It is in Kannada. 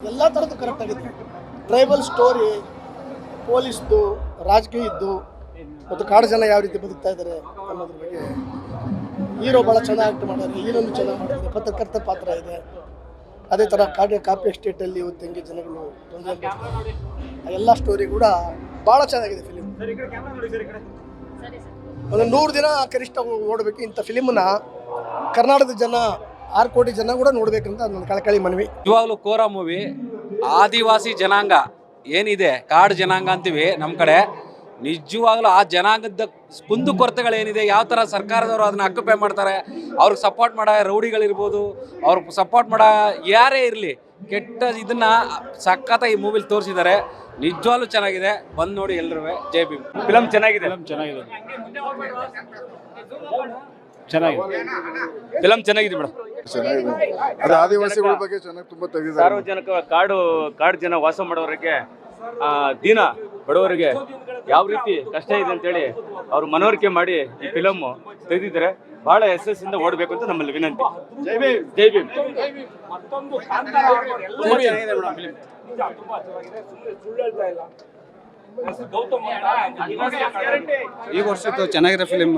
ಎಲ್ಲ ಥರದ್ದು ಕರೆಕ್ಟ್ ಆಗಿದೆ. ಟ್ರೈಬಲ್ ಸ್ಟೋರಿ ಪೊಲೀಸ್ದು ರಾಜಕೀಯದ್ದು, ಮತ್ತು ಕಾಡು ಜನ ಯಾವ ರೀತಿ ಬದುಕ್ತಾ ಇದ್ದಾರೆ ಅನ್ನೋದ್ರ ಬಗ್ಗೆ ಹೀರೋ ಭಾಳ ಚೆನ್ನಾಗಿ ಆಕ್ಟ್ ಮಾಡಿದ್ದಾರೆ ಹೀರೋನು ಚೆನ್ನಾಗಿ ಮಾಡಿದ್ದಾರೆ ಪತ್ರಕರ್ತ ಪಾತ್ರ ಇದೆ. ಅದೇ ಥರ ಕಾಡಿ, ಕಾಪಿ ಎಸ್ಟೇಟಲ್ಲಿ ಇವತ್ತು ಹೆಂಗೆ ಜನಗಳು ತೊಂದರೆ ಎಲ್ಲ ಸ್ಟೋರಿ ಕೂಡ ಭಾಳ ಚೆನ್ನಾಗಿದೆ ಫಿಲಿಮ್ ಒಂದು ನೂರು ದಿನ ಕನಿಷ್ಠ ಓಡಬೇಕು ಇಂಥ ಫಿಲಿಮನ್ನ ಕರ್ನಾಟಕದ ಜನ ಆರು ಕೋಟಿ ಜನ ಕೂಡ ನೋಡ್ಬೇಕಂತ ನನ್ನ ಕಳಕಳಿ ಮನವಿ. ಇವಾಗಲೂ ಕೋರಾ ಮೂವಿ ಆದಿವಾಸಿ ಜನಾಂಗ ಏನಿದೆ ಕಾಡು ಜನಾಂಗ ಅಂತೀವಿ ನಮ್ಮ ಕಡೆ. ನಿಜವಾಗ್ಲೂ ಆ ಜನಾಂಗದ ಕುಂದು ಕೊರತೆಗಳೇನಿದೆ ಯಾವ ಥರ ಸರ್ಕಾರದವರು ಅದನ್ನ ಅಕ್ಯುಪೈ ಮಾಡ್ತಾರೆ ಅವ್ರಿಗೆ ಸಪೋರ್ಟ್ ಮಾಡೋ ರೌಡಿಗಳಿರ್ಬೋದು ಅವ್ರಿಗೆ ಸಪೋರ್ಟ್ ಮಾಡೋ ಯಾರೇ ಇರಲಿ ಕೆಟ್ಟ ಇದನ್ನ ಸಖತ್ತ ಈ ಮೂವಿಲಿ ತೋರಿಸಿದ್ದಾರೆ. ನಿಜವಾಗ್ಲೂ ಚೆನ್ನಾಗಿದೆ. ಬಂದು ನೋಡಿ ಎಲ್ಲರೂ ಜೈ ಭೀಮ್. ಫಿಲಮ್ ಚೆನ್ನಾಗಿದೆ. ಚೆನ್ನಾಗಿದೆ. ಚೆನ್ನಾಗಿದೆ. ಫಿಲಮ್ ಚೆನ್ನಾಗಿದೆ ಮೇಡಮ್ ಅದೇ ಆದಿವಾಸಿಗಳ ಬಗ್ಗೆ ಚೆನ್ನಾಗಿ ತುಂಬಾ ತೆಗೆದಿದ್ದಾರೆ ಸಾರ್ವಜನಿಕ ಕಾಡು ಕಾಡು ಜನ ವಾಸ ಮಾಡೋರಿಗೆ ಆ, ದಿನ ಬಡವರಿಗೆ ಯಾವ ರೀತಿ ಕಷ್ಟ ಇದೆ ಅಂತೇಳಿ ಅವ್ರು ಮನವರಿಕೆ ಮಾಡಿ ಈ ಫಿಲಮ್ ತೆಗೆದಿದ್ದಾರೆ. ಬಹಳ ಯಶಸ್ಸಿಂದ ಓಡಬೇಕು ಅಂತ ನಮ್ಮಲ್ಲಿ ವಿನಂತಿ. ಜೈ ಭೀಮ್. ಜೈ ಭೀಮ್. ಈ ವರ್ಷದ್ದು ಚೆನ್ನಾಗಿರೋ ಫಿಲಿಮ್